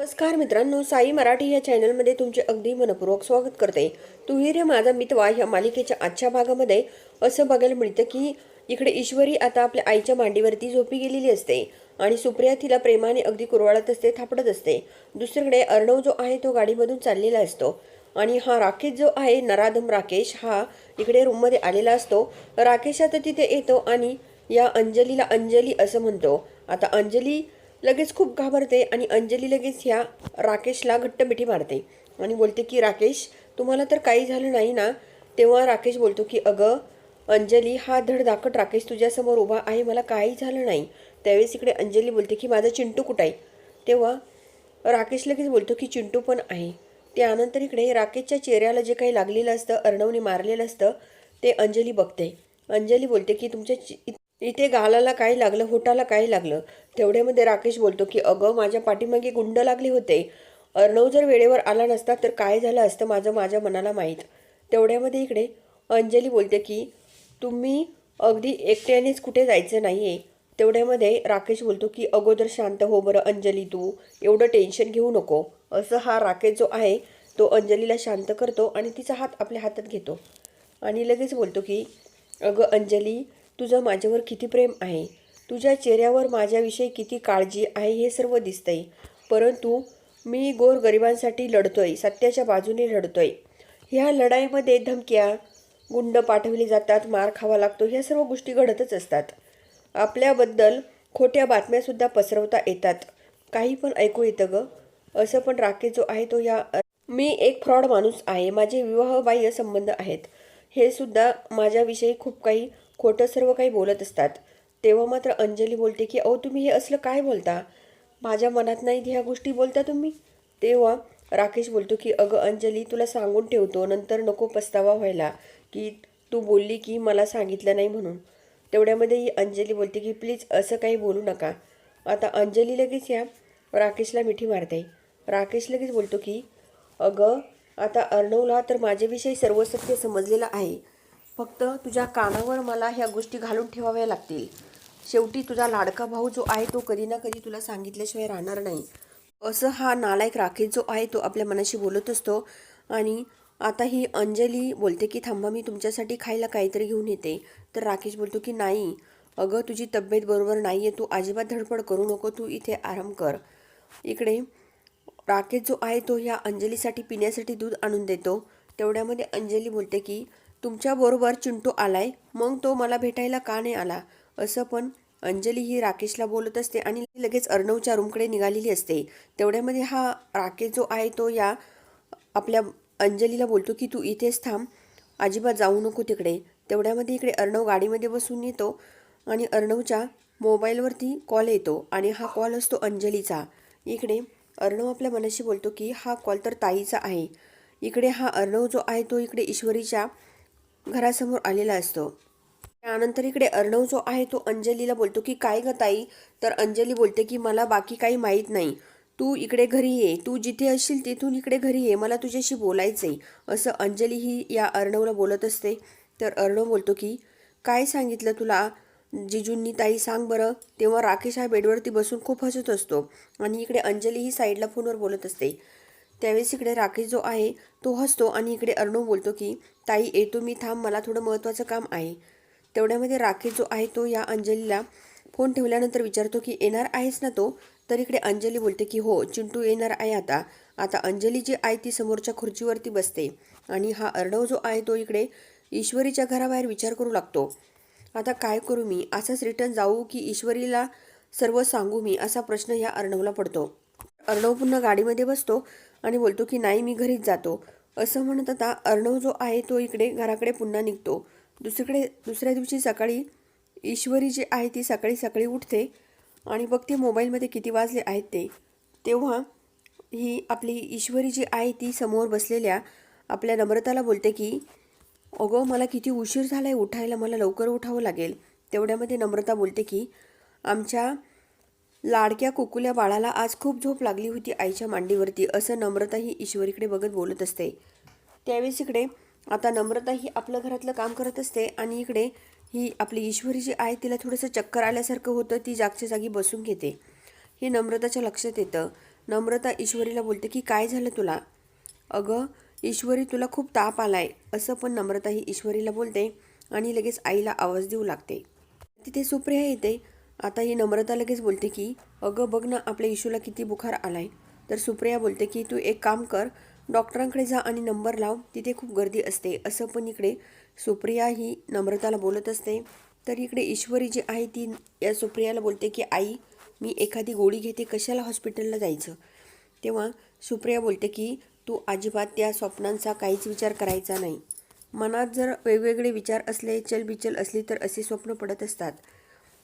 नमस्कार मित्रांनो साई मराठी या चॅनलमध्ये तुमचे अगदी मनपूर्वक स्वागत करते. तू ही रे माझा मितवा ह्या मालिकेच्या आजच्या भागामध्ये असं बघायला मिळतं की इकडे ईश्वरी आता आपल्या आईच्या मांडीवरती झोपी गेलेली असते आणि सुप्रिया तिला प्रेमाने अगदी कुरवाळत असते थापडत असते. दुसरीकडे अर्णव जो आहे तो गाडीमधून चाललेला असतो आणि हा राकेश जो आहे नराधम राकेश हा इकडे रूममध्ये आलेला असतो. राकेश आता तिथे येतो आणि या अंजलीला अंजली असं म्हणतो. आता अंजली लगेच खूप घाबरते आणि अंजली लगेच ह्या राकेशला घट्ट मिठी मारते. आणि बोलते की राकेश तुम्हाला तर काही झालं नाही ना? तेव्हा राकेश बोलतो की अगं अंजली हा धडधाकट राकेश तुझ्यासमोर उभा आहे मला काही झालं नाही. त्यावेळेस इकडे अंजली बोलते की माझा चिंटू कुठं आहे? तेव्हा राकेश लगेच बोलतो की चिंटू पण आहे. त्यानंतर इकडे राकेशच्या चेहऱ्याला जे काही लागलेलं असतं अर्णवने मारलेलं असतं ते अंजली बघते. अंजली बोलते की तुमच्या चि- इथे गालाला काय लागलं होटाला काय लागलं. तेवढ्यामध्ये राकेश बोलतो की अगं माझ्या पाठीमागे गुंड लागले होते. अर्णव जर वेळेवर आला नसता तर काय झालं असतं माझं माझ्या मनाला माहीत? तेवढ्यामध्ये इकडे अंजली बोलते की तुम्ही अगदी एकट्यानेच कुठे जायचं नाही आहे तेवढ्यामध्ये राकेश बोलतो की अगोदर शांत हो बरं अंजली तू. एवढं टेन्शन घेऊ नको. असं हा राकेश जो आहे तो अंजलीला शांत करतो आणि तिचा हात आपल्या हातात घेतो. आणि लगेच बोलतो की अगं अंजली तुझं माझ्यावर किती प्रेम आहे? तुझ्या चेहऱ्यावर माझ्याविषयी किती काळजी आहे हे सर्व दिसतंय. परंतु मी गोरगरिबांसाठी लढतोय सत्याच्या बाजूने लढतोय. ह्या लढाईमध्ये धमक्या गुंड पाठवले जातात मार खावा लागतो ह्या सर्व गोष्टी घडतच असतात. आपल्याबद्दल खोट्या बातम्यासुद्धा पसरवता येतात. काही पण ऐकू येतं ग. असं पण राकेश जो आहे तो या मी एक फ्रॉड माणूस आहे. माझे विवाहबाह्य संबंध आहेत. हे सुद्धा माझ्याविषयी खूप काही खोटं सर्व काही बोलत असतात. तेव्हा मात्र अंजली बोलते की अहो तुम्ही हे असलं काय बोलता? माझ्या मनात नाही ह्या गोष्टी बोलता तुम्ही? तेव्हा राकेश बोलतो की अगं अंजली तुला सांगून ठेवतो नंतर नको पस्तावा व्हायला की तू बोलली की मला सांगितलं नाही म्हणून. तेवढ्यामध्ये ही अंजली बोलते की प्लीज असं काही बोलू नका. आता अंजली लगेच या राकेशला मिठी मारते. राकेश लगेच बोलतो की अगं आता अर्णवला तर माझ्याविषयी सर्व सत्य समजलेलं आहे. फक्त तुझ्या कानावर मला ह्या गोष्टी घालून ठेवाव्या लागतील. शेवटी तुझा लाडका भाऊ जो आहे तो कधी ना कधी तुला सांगितल्याशिवाय राहणार नाही. असं हा नालायक राकेश जो आहे तो आपल्या मनाशी बोलत असतो आणि आता ही अंजली बोलते की थांबा मी तुमच्यासाठी खायला काहीतरी घेऊन येते. तर राकेश बोलतो की नाही अगं तुझी तब्येत बरोबर नाही आहे तू अजिबात धडपड करू नको तू इथे आराम कर. इकडे राकेश जो आहे तो ह्या अंजलीसाठी पिण्यासाठी दूध आणून देतो. तेवढ्यामध्ये अंजली बोलते की तुमच्याबरोबर चिंटू आलाय मग तो मला भेटायला का नाही आला? असं पण अंजली ही राकेशला बोलत असते आणि लगेच अर्णवच्या रूमकडे निघालेली असते. तेवढ्यामध्ये हा राकेश जो आहे तो या आपल्या अंजलीला बोलतो की तू इथेच थांब अजिबात जाऊ नको तिकडे. तेवढ्यामध्ये इकडे अर्णव गाडीमध्ये बसून येतो आणि अर्णवच्या मोबाईलवरती कॉल येतो आणि हा कॉल असतो अंजलीचा. इकडे अर्णव आपल्या मनाशी बोलतो की हा कॉल तर ताईचा आहे. इकडे हा अर्णव जो आहे तो इकडे ईश्वरीच्या घरासमोर आलेला असतो. त्यानंतर इकडे अर्णव जो आहे तो अंजलीला बोलतो की काय ग ताई? तर अंजली बोलते की मला बाकी काही माहीत नाही. तू इकडे घरी ये. तू जिथे असशील तिथून इकडे घरी ये. मला तुझ्याशी बोलायचं आहे असं अंजली ही या अर्णवला बोलत असते. तर अर्णव बोलतो की काय सांगितलं तुला? जिजूंनी ताई सांग बरं. तेव्हा राकेश हा बेडवरती बसून खूप हसत असतो. आणि इकडे अंजली ही साईडला फोनवर बोलत असते. त्यावेळेस इकडे राकेश जो आहे तो हसतो आणि इकडे अर्णव बोलतो की ताई येतो मी थांब मला थोडं महत्त्वाचं काम आहे. तेवढ्यामध्ये राकेश जो आहे तो या अंजलीला फोन ठेवल्यानंतर विचारतो की येणार आहेस ना तो? तर इकडे अंजली बोलते की हो चिंटू येणार आहे आता. आता अंजली जी आहे ती समोरच्या खुर्चीवरती बसते आणि हा अर्णव जो आहे तो इकडे ईश्वरीच्या घराबाहेर विचार करू लागतो. आता काय करू मी? असंच रिटर्न जाऊ की ईश्वरीला सर्व सांगू मी? असा प्रश्न ह्या अर्णवला पडतो. अर्णव पुन्हा गाडीमध्ये बसतो आणि बोलतो की नाही मी घरीच जातो. असं म्हणत आता अर्णव जो आहे तो इकडे घराकडे पुन्हा निघतो. दुसरीकडे दुसऱ्या दिवशी सकाळी ईश्वरी जी आहे ती सकाळी सकाळी उठते आणि बघते मोबाईलमध्ये किती वाजले आहेत ते. तेव्हा ही आपली ईश्वरी जी आहे ती समोर बसलेल्या आपल्या नम्रताला बोलते की अगं मला किती उशीर झाला आहे उठायला मला लवकर उठावं लागेल. तेवढ्यामध्ये नम्रता बोलते की आमच्या लाडक्या कुकुल्या बाळाला आज खूप झोप लागली होती आईच्या मांडीवरती असं नम्रता ही ईश्वरीकडे बघत बोलत असते. त्यावेळेस इकडे आता नम्रता ही आपलं घरातलं काम करत असते आणि इकडे ही आपली ईश्वरी जी आहे तिला थोडंसं चक्कर आल्यासारखं होतं ती जागच्या जागी बसून घेते. हे नम्रताच्या लक्षात येतं. नम्रता ईश्वरीला बोलते की काय झालं तुला? अगं ईश्वरी तुला खूप ताप आलाय असं पण नम्रता ही ईश्वरीला बोलते आणि लगेच आईला आवाज देऊ लागते. तिथे सुप्रिया येते. आता ही नम्रता लगेच बोलते की अगं बघ ना आपल्या इशूला किती बुखार आलाय. तर सुप्रिया बोलते की तू एक काम कर डॉक्टरांकडे जा आणि नंबर लाव तिथे खूप गर्दी असते. असं पण इकडे सुप्रिया ही नम्रताला बोलत असते. तर इकडे ईश्वरी जी आहे ती या सुप्रियाला बोलते की आई मी एखादी गोळी घेते कशाला हॉस्पिटलला जायचं? तेव्हा सुप्रिया बोलते की तू अजिबात त्या स्वप्नांचा काहीच विचार करायचा नाही. मनात जर वेगवेगळे विचार असले चलबिचल असली तर असे स्वप्न पडत असतात.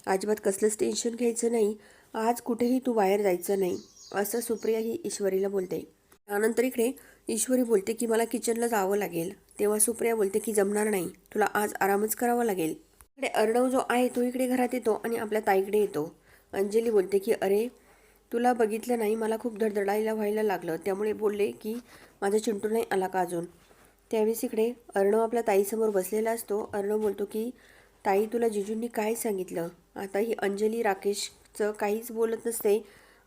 अजिबात कसलंच टेन्शन घ्यायचं नाही. आज कुठेही तू बाहेर जायचं नाही असं सुप्रिया ही ईश्वरीला बोलते. त्यानंतर इकडे ईश्वरी बोलते की मला किचनला जावं लागेल. तेव्हा सुप्रिया बोलते की जमणार नाही तुला आज आरामच करावा लागेल. इकडे अर्णव जो आहे तो इकडे घरात येतो आणि आपल्या ताईकडे येतो. अंजली बोलते की अरे तुला बघितलं नाही मला खूप धडधडायला व्हायला लागलं. त्यामुळे बोलले की माझा चिंटू नाही आला का अजून? त्यावेळेस इकडे अर्णव आपल्या ताईसमोर बसलेला असतो. अर्णव बोलतो की ताई तुला जिजूंनी काय सांगितलं? आता ही अंजली राकेशचं काहीच बोलत नसते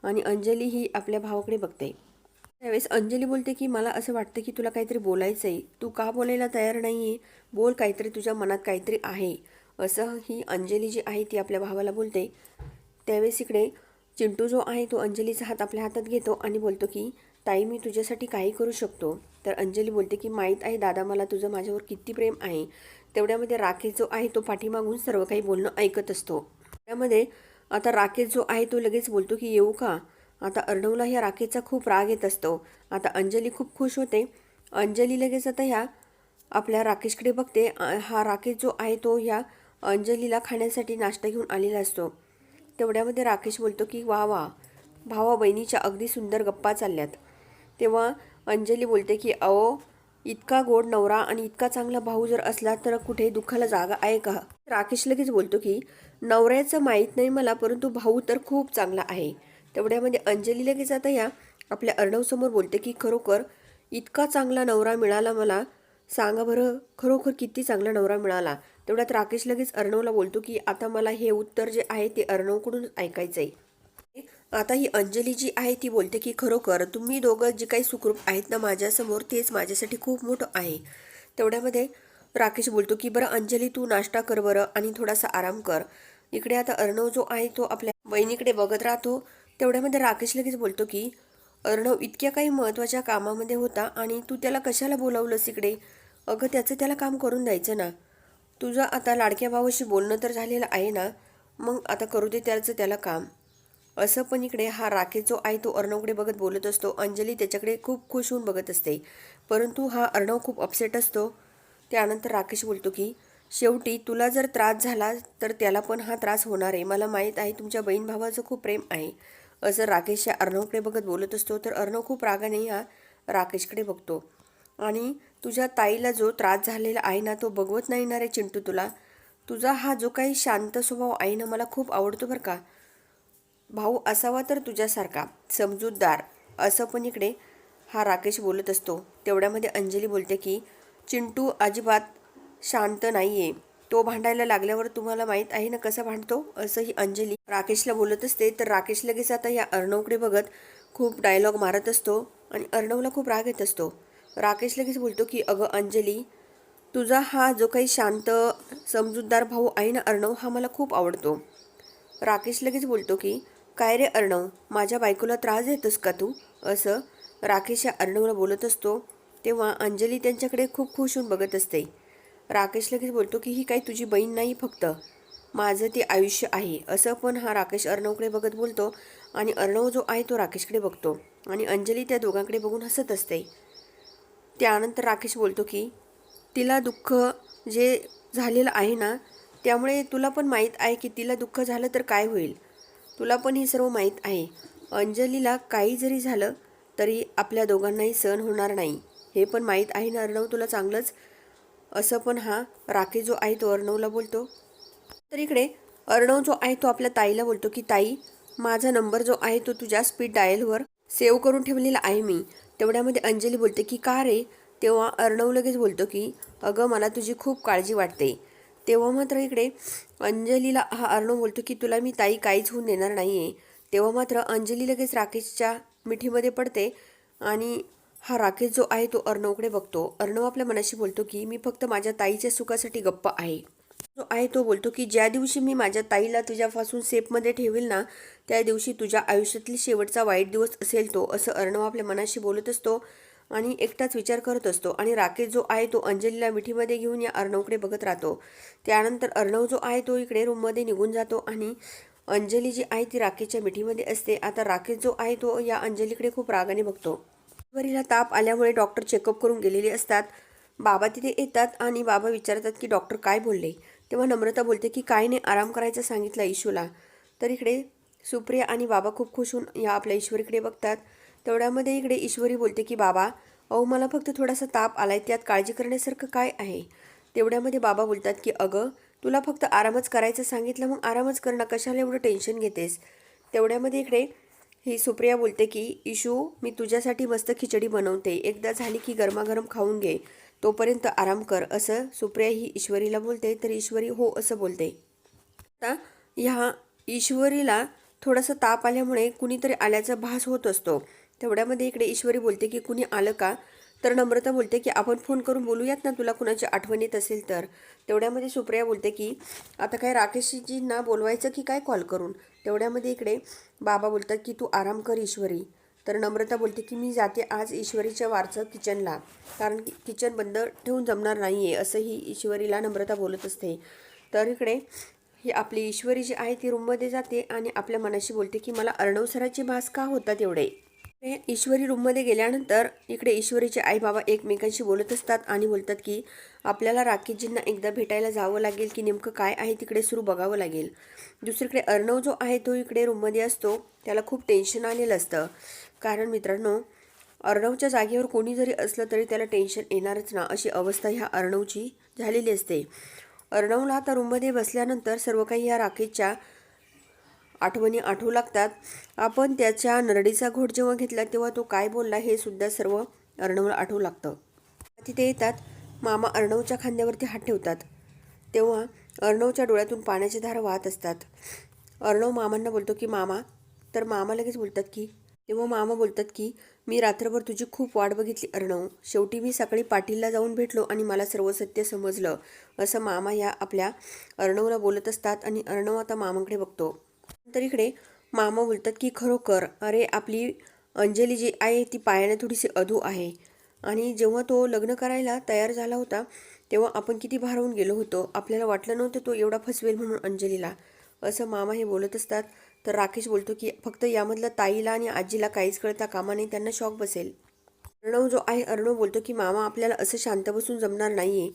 आणि अंजली ही आपल्या भावाकडे बघते. त्यावेळेस अंजली बोलते की मला असं वाटतं की तुला काहीतरी बोलायचं आहे तू का बोलायला तयार नाही आहे बोल काहीतरी तुझ्या मनात काहीतरी आहे. असं ही अंजली जी आहे ती आपल्या भावाला बोलते. त्यावेळेस इकडे चिंटू जो आहे तो अंजलीचा हात आपल्या हातात घेतो आणि बोलतो की ताई मी तुझ्यासाठी काही करू शकतो. तर अंजली बोलते की माहीत आहे दादा मला तुझं माझ्यावर किती प्रेम आहे. तेवढ्यामध्ये राकेश जो आहे तो पाठीमागून सर्व काही बोलणं ऐकत असतो. त्यामध्ये आता राकेश जो आहे तो लगेच बोलतो की येऊ का? आता अर्णवला ह्या राकेशचा खूप राग येत असतो. आता अंजली खूप खुश होते. अंजली लगेच आता ह्या आपल्या राकेशकडे बघते. हा राकेश जो आहे तो ह्या अंजलीला खाण्यासाठी नाश्ता घेऊन आलेला असतो. तेवढ्यामध्ये राकेश बोलतो की वा वा. भावा बहिणीच्या अगदी सुंदर गप्पा चालल्यात. तेव्हा अंजली बोलते की अहो इतका गोड नवरा आणि इतका चांगला भाऊ जर असला तर कुठे दुःखाला जागा आहे का? राकेश लगेच बोलतो की नवऱ्याचं माहीत नाही मला परंतु भाऊ तर खूप चांगला आहे. तेवढ्यामध्ये अंजली लगेच आता या आपल्या अर्णवसमोर बोलते की खरोखर इतका चांगला नवरा मिळाला मला? सांगा बरं खरोखर किती चांगला नवरा मिळाला? तेवढ्यात राकेश लगेच अर्णवला बोलतो की आता मला हे उत्तर जे आहे ते अर्णवकडूनच ऐकायचं आहे आता ही अंजली जी आहे ती बोलते की खरोखर तुम्ही दोघं जे काही सुखरूप आहेत ना माझ्यासमोर तेच माझ्यासाठी खूप मोठं आहे. तेवढ्यामध्ये राकेश बोलतो की बरं अंजली तू नाश्ता कर बरं आणि थोडासा आराम कर. इकडे आता अर्णव जो आहे तो आपल्या बहिणीकडे बघत राहतो. तेवढ्यामध्ये राकेश लगेच बोलतो की अर्णव इतक्या काही महत्त्वाच्या कामामध्ये होता आणि तू त्याला कशाला बोलावलंस इकडे? अगं त्याचं त्याला काम करून द्यायचं ना. तुझं आता लाडक्या भावाशी बोलणं तर झालेलं आहे ना. मग आता करू दे त्याचं त्याला काम. असं पण इकडे हा राकेश जो आहे तो अर्णवकडे बघत बोलत असतो. अंजली त्याच्याकडे खूप खुश होऊन बघत असते. परंतु हा अर्णव खूप अपसेट असतो. त्यानंतर राकेश बोलतो की शेवटी तुला जर त्रास झाला तर त्याला पण हा त्रास होणार आहे. मला माहीत आहे तुमच्या बहीण भावाचं खूप प्रेम आहे. असं राकेश या अर्णवकडे बघत बोलत असतो. तर अर्णव खूप रागाने हा राकेशकडे बघतो. आणि तुझ्या ताईला जो त्रास झालेला आहे ना तो बघवत नाही ना रे चिंटू तुला? तुझा हा जो काही शांत स्वभाव आहे ना मला खूप आवडतो बरं का. भाऊ असावा तर तुझ्यासारखा समजूतदार असं पण इकडे हा राकेश बोलत असतो. तेवढ्यामध्ये अंजली बोलते की चिंटू अजिबात शांत नाही आहे तो भांडायला लागल्यावर तुम्हाला माहीत आहे ना कसं भांडतो? असं ही अंजली राकेशला बोलत असते. तर राकेश लगेच आता या अर्णवकडे बघत खूप डायलॉग मारत असतो आणि अर्णवला खूप राग येत असतो. राकेश लगेच बोलतो की अगं अंजली तुझा हा जो काही शांत समजूतदार भाऊ आहे ना अर्णव हा मला खूप आवडतो. राकेश लगेच बोलतो की काय रे अर्णव माझ्या बायकोला त्रास देतोस का तू? असं राकेश या अर्णवला बोलत असतो तेव्हा अंजली त्यांच्याकडे खूप खुश होऊन बघत असते. राकेश लगेच बोलतो की ही काही तुझी बहीण नाही फक्त. माझं ते आयुष्य आहे. असं पण हा राकेश अर्णवकडे बघत बोलतो आणि अर्णव जो आहे तो राकेशकडे बघतो आणि अंजली त्या दोघांकडे बघून हसत असते. त्यानंतर राकेश बोलतो की तिला दुःख जे झालेलं आहे ना त्यामुळे तुला पण माहीत आहे की तिला दुःख झालं तर काय होईल? तुला पण हे सर्व माहीत आहे. अंजलीला काही जरी झालं तरी आपल्या दोघांनाही सहन होणार नाही. हे पण माहीत आहे ना अर्णव? तुला चांगलंच? असं पण हा राखी जो आहे तो अर्णवला बोलतो. तर इकडे अर्णव जो आहे तो आपल्या ताईला बोलतो की ताई माझा नंबर जो आहे तो तुझ्या स्पीड डायलवर सेव्ह करून ठेवलेला आहे मी. तेवढ्यामध्ये अंजली बोलते की का रे? तेव्हा अर्णव लगेच बोलतो की अगं मला तुझी खूप काळजी वाटते. तेव्हा मात्र इकडे अंजलीला हा अर्णव बोलतो की तुला मी ताई काहीच होऊन देणार नाही आहे तेव्हा मात्र अंजली लगेच राकेशच्या मिठीमध्ये पडते आणि हा राकेश जो आहे तो अर्णवकडे बघतो. अर्णव आपल्या मनाशी बोलतो की मी फक्त माझ्या ताईच्या सुखासाठी गप्प आहे. जो आहे तो बोलतो की ज्या दिवशी मी माझ्या ताईला तुझ्यापासून सेफमध्ये ठेवेल ना त्या दिवशी तुझ्या आयुष्यातील शेवटचा वाईट दिवस असेल तो असं अर्णव आपल्या मनाशी बोलत असतो. आणि एकटाच विचार करत असतो. आणि राकेश जो आहे तो अंजलीला मिठीमध्ये घेऊन या अर्णवकडे बघत राहतो. त्यानंतर अर्णव जो आहे तो इकडे रूममध्ये निघून जातो आणि अंजली जी आहे ती राकेशच्या मिठीमध्ये असते. आता राकेश जो आहे तो या अंजलीकडे खूप रागाने बघतो. वरीला ताप आल्यामुळे डॉक्टर चेकअप करून गेलेले असतात. बाबा तिथे येतात आणि बाबा विचारतात की डॉक्टर काय बोलले? तेव्हा नम्रता बोलते की काय नाही आराम करायचं सांगितलं इशूला तर इकडे सुप्रिया आणि बाबा खूप खुश होऊन या आपल्या ईश्वरीकडे बघतात. तेवढ्यामध्ये इकडे ईश्वरी बोलते की बाबा अहो मला फक्त थोडासा ताप आलाय त्यात काळजी करण्यासारखं काय आहे? तेवढ्यामध्ये बाबा बोलतात की अगं तुला फक्त आरामच करायचं सांगितलं मग आरामच करणं कशाला एवढं टेन्शन घेतेस? तेवढ्यामध्ये इकडे ही सुप्रिया बोलते की इशू मी तुझ्यासाठी मस्त खिचडी बनवते. एकदा झाली की गरमागरम खाऊन घे. तोपर्यंत आराम कर. असं सुप्रिया ही ईश्वरीला बोलते तर ईश्वरी हो असं बोलते. आता ह्या ईश्वरीला थोडासा ताप आल्यामुळे कुणीतरी आल्याचा भास होत असतो. तेवढ्यामध्ये इकडे ईश्वरी बोलते की कुणी आलं का? तर नम्रता बोलते की आपण फोन करून बोलूयात ना तुला कुणाची आठवण येत असेल तर. तेवढ्यामध्ये सुप्रिया बोलते की आता काय राकेशजींना बोलवायचं की काय कॉल करून? तेवढ्यामध्ये इकडे बाबा बोलतात की तू आराम कर ईश्वरी. तर नम्रता बोलते की मी जाते आज ईश्वरीच्या वारचं किचनला कारण की किचन बंद ठेवून जमणार नाही आहे असंही ईश्वरीला नम्रता बोलत असते. तर इकडे ही आपली ईश्वरी जी आहे ती रूममध्ये जाते आणि आपल्या मनाशी बोलते की मला अर्णव सराची भास का होतात तेवढे हे ईश्वरी रूममध्ये गेल्यानंतर इकडे ईश्वरीचे आई बाबा एकमेकांशी बोलत असतात आणि बोलतात की आपल्याला राकेशजींना एकदा भेटायला जावं लागेल की नेमकं काय आहे तिकडे सुरू बघावं लागेल. दुसरीकडे अर्णव जो आहे तो इकडे रूममध्ये असतो. त्याला खूप टेन्शन आलेलं असतं. कारण मित्रांनो अर्णवच्या जागेवर कोणी जरी असलं तरी त्याला टेन्शन येणारच ना अशी अवस्था ह्या अर्णवची झालेली असते. अर्णवला आता रूममध्ये बसल्यानंतर सर्व काही या राकेशच्या आठवणी आठवू लागतात. आपण त्याच्या नरडीचा घोट जेव्हा घेतला तेव्हा तो काय बोलला हे सुद्धा सर्व अर्णवला आठवू लागतं. तिथे येतात. मामा अर्णवच्या खांद्यावरती हात ठेवतात. तेव्हा अर्णवच्या डोळ्यातून पाण्याची धार वाहत असतात. अर्णव मामांना बोलतो की मामा. तर मामा लगेच बोलतात की तेव्हा मामा बोलतात की मी रात्रभर तुझी खूप वाट बघितली अर्णव. शेवटी मी सकाळी पाटीलला जाऊन भेटलो आणि मला सर्व सत्य समजलं. असं मामा या आपल्या अर्णवला बोलत असतात आणि अर्णव आता मामांकडे बघतो. तर इकडे मामा बोलतात की खरोखर अरे आपली अंजली जी आहे ती पायाने थोडीशी अधू आहे. आणि जेव्हा तो लग्न करायला तयार झाला होता तेव्हा आपण किती भारावून गेलो होतो. आपल्याला वाटलं नव्हतं तो एवढा फसवेल म्हणून अंजलीला. असं मामा हे बोलत असतात. तर राकेश बोलतो की फक्त यामधलं ताईला आणि आजीला काहीच कळता कामा नाही त्यांना शॉक बसेल. अर्णव जो आहे अर्णव बोलतो की मामा आपल्याला असं शांत बसून जमणार नाही आहे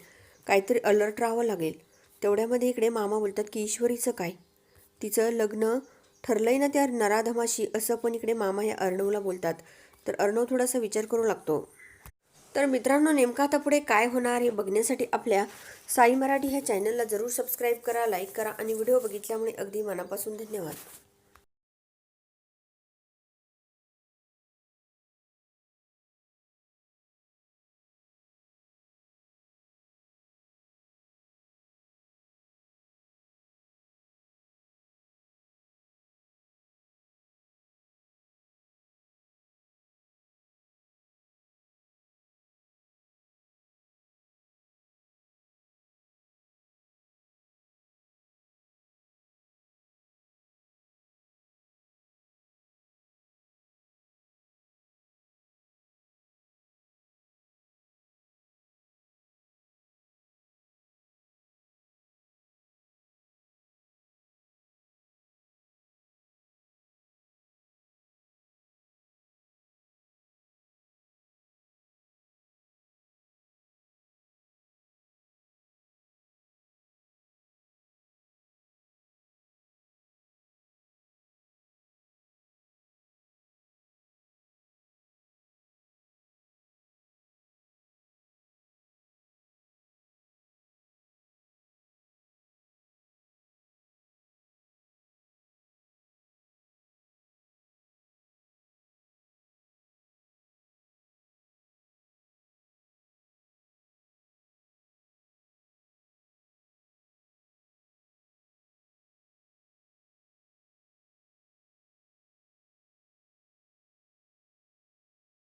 काहीतरी अलर्ट राहावं लागेल. तेवढ्यामध्ये इकडे मामा बोलतात की ईश्वरीचं काय? तिचं लग्न ठरलंय ना त्या नराधमाशी असं पण इकडे मामा या अर्णवला बोलतात. तर अर्णव थोडासा विचार करू लागतो. तर मित्रांनो नेमका आता पुढे काय होणार हे बघण्यासाठी आपल्या साई मराठी ह्या चॅनलला जरूर सबस्क्राईब करा लाईक करा आणि व्हिडिओ बघितल्यामुळे अगदी मनापासून धन्यवाद.